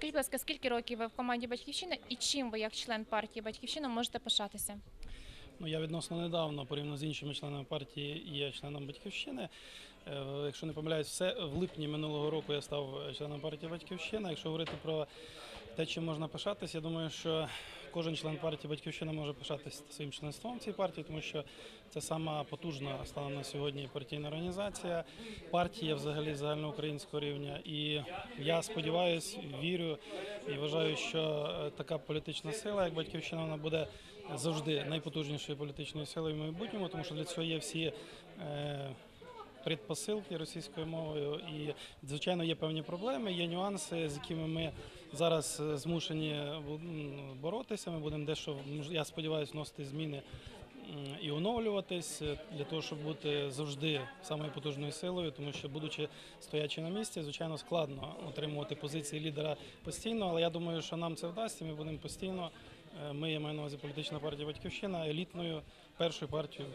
Скажіть, будь ласка, скільки років ви в команді Батьківщина і чим ви, як член партії Батьківщина, можете пишатися? Ну, я відносно недавно, порівняно з іншими членами партії, є членом батьківщини. Е, Якщо не помиляюсь, все в липні минулого року я став членом партії Батьківщина. Якщо говорити про те, чим можна пишатися, я думаю, що кожен член партії Батьківщина може пишатися своїм членством цій партії, тому що це сама потужна станом на сьогодні партійна організація, партія взагалі загальноукраїнського рівня. І я сподіваюся, вірю і вважаю, що е, така політична сила, як батьківщина, вона буде завжди найпотужнішою політичною силою в майбутньому, тому що для цього є всі. Е, Предпосилки російською мовою, і звичайно є певні проблеми, є нюанси, з якими ми зараз е, змушені боротися. Ми будемо дещо я сподіваюся, вносити зміни і оновлюватись е, для того, щоб бути завжди самою потужною силою, тому що, будучи стоячи на місці, звичайно, складно отримувати позиції лідера постійно. Але я думаю, що нам це вдасться. Ми будемо постійно. е, Ми я маю на увазі політична партія Батьківщина елітною першою партією.